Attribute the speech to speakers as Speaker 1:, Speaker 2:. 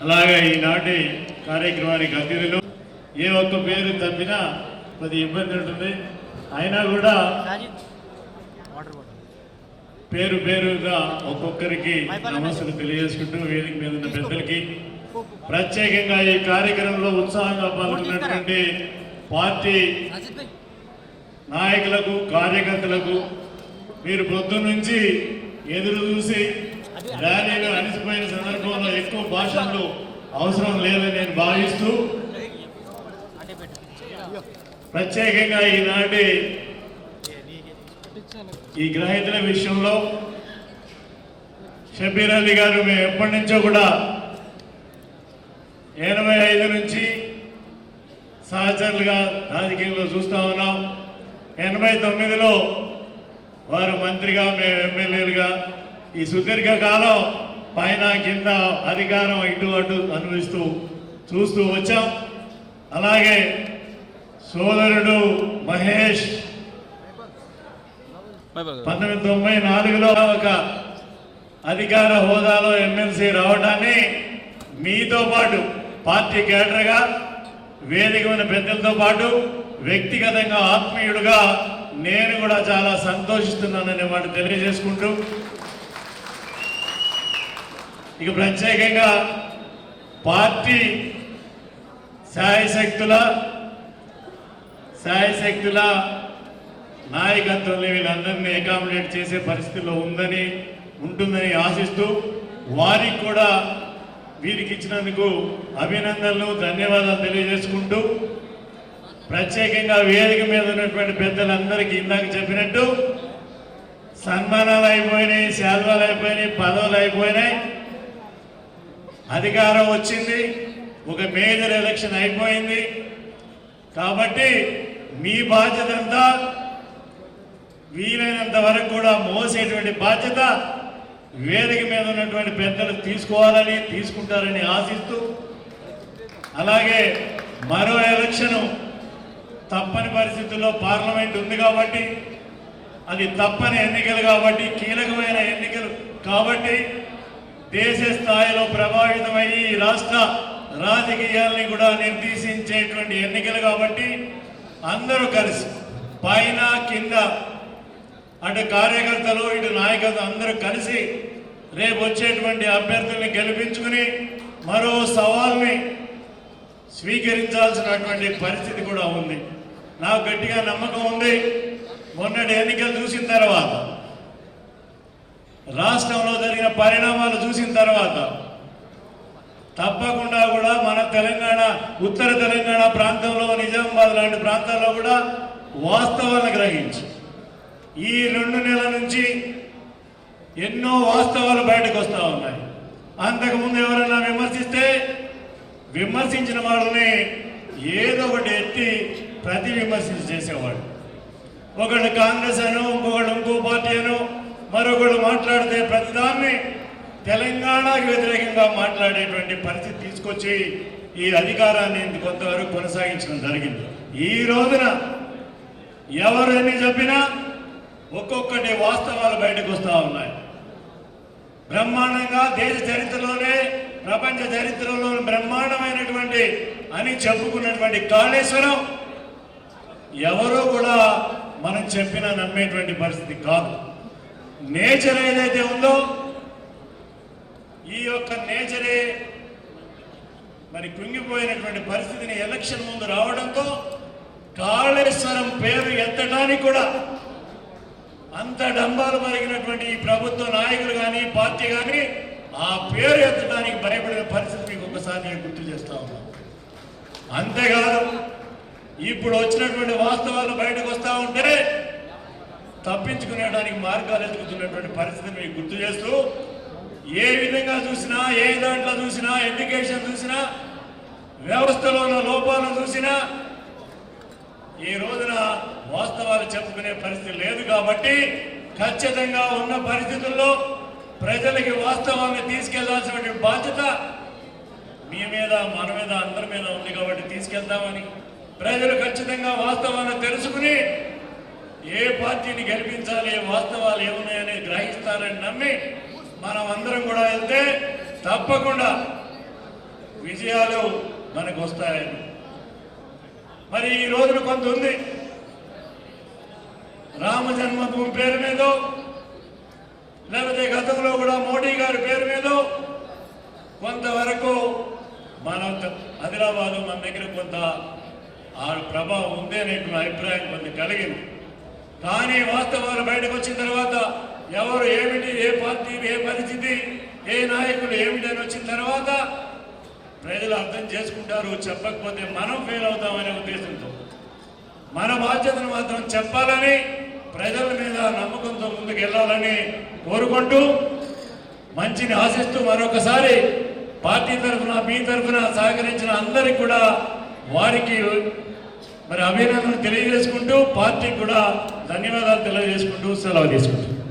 Speaker 1: అలాగే ఈనాటి కార్యక్రమానికి అతిథులు ఏ ఒక్క పేరు తప్పినా కొద్ది ఇబ్బంది ఉంటుంది. అయినా కూడా పేరు పేరుగా ఒక్కొక్కరికి నమస్సులు తెలియజేసుకుంటూ వేదిక మీద ఉన్న పెద్దలకి ప్రత్యేకంగా ఈ కార్యక్రమంలో ఉత్సాహంగా పాల్గొన్నటువంటి పార్టీ నాయకులకు కార్యకర్తలకు మీరు పొద్దున్నుంచి ఎదురు చూసి ర్యాలీలు అలసిపోయిన సందర్భంలో ఎక్కువ భాషలు అవసరం లేదని నేను భావిస్తూ ప్రత్యేకంగా ఈనాటి ఈ గ్రహీతల విషయంలో షబీర్ అలీ గారు మేము ఎప్పటి నుంచో కూడా ఎనభై ఐదు నుంచి సహచరులుగా రాజకీయంలో చూస్తా ఉన్నాం. ఎనభై తొమ్మిదిలో వారు మంత్రిగా మేము ఎమ్మెల్యేలుగా ఈ సుదీర్ఘకాలం పైన కింద అధికారం ఇటు అటు అనుభవిస్తూ చూస్తూ వచ్చాం. అలాగే సోదరుడు మహేష్ పంతొమ్మిది తొంభై నాలుగులో ఒక అధికార హోదాలో ఎమ్మెల్సీ రావడాన్ని మీతో పాటు పార్టీ కేడర్గా వేదిక ఉన్న పెద్దలతో పాటు వ్యక్తిగతంగా ఆత్మీయుడుగా నేను కూడా చాలా సంతోషిస్తున్నాననే మాట తెలియజేసుకుంటూ ఇక ప్రత్యేకంగా పార్టీ శాయశక్తుల శాయశక్తుల నాయకత్వంలో వీళ్ళందరినీ అకామిడేట్ చేసే పరిస్థితిలో ఉందని ఉంటుందని ఆశిస్తూ వారికి కూడా వీరికి ఇచ్చినందుకు అభినందనలు ధన్యవాదాలు తెలియజేసుకుంటూ ప్రత్యేకంగా వేదిక మీద ఉన్నటువంటి పెద్దలందరికీ ఇందాక చెప్పినట్టు సన్మానాలు అయిపోయినాయి శాల్వాలు అయిపోయినాయి పదవులు అయిపోయినాయి. అధికారం వచ్చింది. ఒక మేజర్ ఎలక్షన్ అయిపోయింది. కాబట్టి మీ బాధ్యత అంతా వీలైనంత వరకు కూడా మోసేటువంటి బాధ్యత వేదిక మీద ఉన్నటువంటి పెద్దలు తీసుకోవాలని తీసుకుంటారని ఆశిస్తూ అలాగే మరో ఎలక్షను తప్పని పరిస్థితుల్లో పార్లమెంట్ ఉంది కాబట్టి అది తప్పని ఎన్నికలు కాబట్టి కీలకమైన ఎన్నికలు కాబట్టి దేశ స్థాయిలో ప్రభావితమై ఈ రాష్ట్ర రాజకీయాల్ని కూడా నిర్దేశించేటువంటి ఎన్నికలు కాబట్టి అందరూ కలిసి పైన కింద అటు కార్యకర్తలు ఇటు నాయకత్వం అందరూ కలిసి రేపు వచ్చేటువంటి అభ్యర్థుల్ని గెలిపించుకుని మరో సవాల్ని స్వీకరించాల్సినటువంటి పరిస్థితి కూడా ఉంది. నాకు గట్టిగా నమ్మకం ఉంది. మొన్నటి ఎన్నికలు చూసిన తర్వాత రాష్ట్రంలో జరిగిన పరిణామాలు చూసిన తర్వాత తప్పకుండా కూడా మన తెలంగాణ ఉత్తర తెలంగాణ ప్రాంతంలో నిజామాబాద్ లాంటి ప్రాంతాల్లో కూడా వాస్తవాలను గ్రహించి ఈ రెండు నెలల నుంచి ఎన్నో వాస్తవాలు బయటకు వస్తూ ఉన్నాయి. అంతకుముందు ఎవరైనా విమర్శిస్తే విమర్శించిన వాళ్ళని ఏదో ఒకటి ఎత్తి ప్రతి విమర్శించి చేసేవాడు ఒకళ్ళు కాంగ్రెస్ అను ఇంకొకళ్ళు ఇంకో పార్టీ అను మరొకడు మాట్లాడితే ప్రతిదాన్ని తెలంగాణకు వ్యతిరేకంగా మాట్లాడేటువంటి పరిస్థితి తీసుకొచ్చి ఈ అధికారాన్ని కొంతవరకు కొనసాగించడం జరిగింది. ఈ రోజున ఎవరు ఎన్ని చెప్పినా ఒక్కొక్కటి వాస్తవాలు బయటకు వస్తూ ఉన్నాయి. బ్రహ్మాండంగా దేశ చరిత్రలోనే ప్రపంచ చరిత్రలో బ్రహ్మాండమైనటువంటి అని చెప్పుకున్నటువంటి కాళేశ్వరం ఎవరో కూడా మనం చెప్పినా నమ్మేటువంటి పరిస్థితి కాదు. నేచర్ ఏదైతే ఉందో ఈ యొక్క నేచరే మరి కుంగిపోయినటువంటి పరిస్థితిని ఎలక్షన్ ముందు రావడంతో కాళేశ్వరం పేరు ఎత్తడానికి కూడా అంత డంబాలు మరిగినటువంటి ఈ ప్రభుత్వ నాయకులు కానీ పార్టీ కానీ ఆ పేరు ఎత్తడానికి భయపడిన పరిస్థితి మీకు ఒకసారి నేను గుర్తు చేస్తా ఉన్నాను అంతేకాదు ఇప్పుడు వచ్చినటువంటి వాస్తవాలు బయటకు వస్తూ ఉంటే తప్పించుకునేడానికి మార్గాలు ఎదుగుతున్నటువంటి పరిస్థితిని మీకు గుర్తు చేస్తూ ఏ విధంగా చూసినా ఏ దాంట్లో చూసినా ఎడ్యుకేషన్ చూసినా వ్యవస్థలో ఉన్న లోపాలను చూసినా ఈ రోజున వాస్తవాలు చెప్పుకునే పరిస్థితి లేదు కాబట్టి ఖచ్చితంగా ఉన్న పరిస్థితుల్లో ప్రజలకి వాస్తవాన్ని తీసుకెళ్ళాల్సిన బాధ్యత మీ మీద మన మీద అందరి మీద ఉంది కాబట్టి తీసుకెళ్తామని ప్రజలు ఖచ్చితంగా వాస్తవాన్ని తెలుసుకుని ఏ పార్టీని గెలిపించాలి వాస్తవాలు ఏమున్నాయని గ్రహిస్తారని నమ్మి మనం అందరం కూడా వెళ్తే తప్పకుండా విజయాలు మనకు వస్తాయని మరి ఈ రోజున కొంత ఉంది. రామ జన్మభూమి పేరు మీద లేకపోతే గతంలో కూడా మోడీ గారి పేరు మీద కొంతవరకు మన ఆదిలాబాదు మన దగ్గర కొంత ఆ ప్రభావం ఉంది అనే అభిప్రాయం కొంత కలిగింది. కానీ వాస్తవాలు బయటకు వచ్చిన తర్వాత ఎవరు ఏమిటి ఏ పార్టీ ఏ పరిస్థితి ఏ నాయకులు ఏమిటి అని వచ్చిన తర్వాత ప్రజలు అర్థం చేసుకుంటారు చెప్పకపోతే మనం ఫెయిల్ అవుతామనే ఉద్దేశంతో. మన బాధ్యతను మాత్రం చెప్పాలని ప్రజల మీద నమ్మకంతో ముందుకు వెళ్ళాలని కోరుకుంటూ మంచిని ఆశిస్తూ మరొకసారి పార్టీ తరఫున మీ తరఫున సహకరించిన అందరికి కూడా వారికి మరి అభినందనలు తెలియజేసుకుంటూ పార్టీకి కూడా ధన్యవాదాలు తెలియజేసుకుంటూ సెలవు తీసుకుంటాం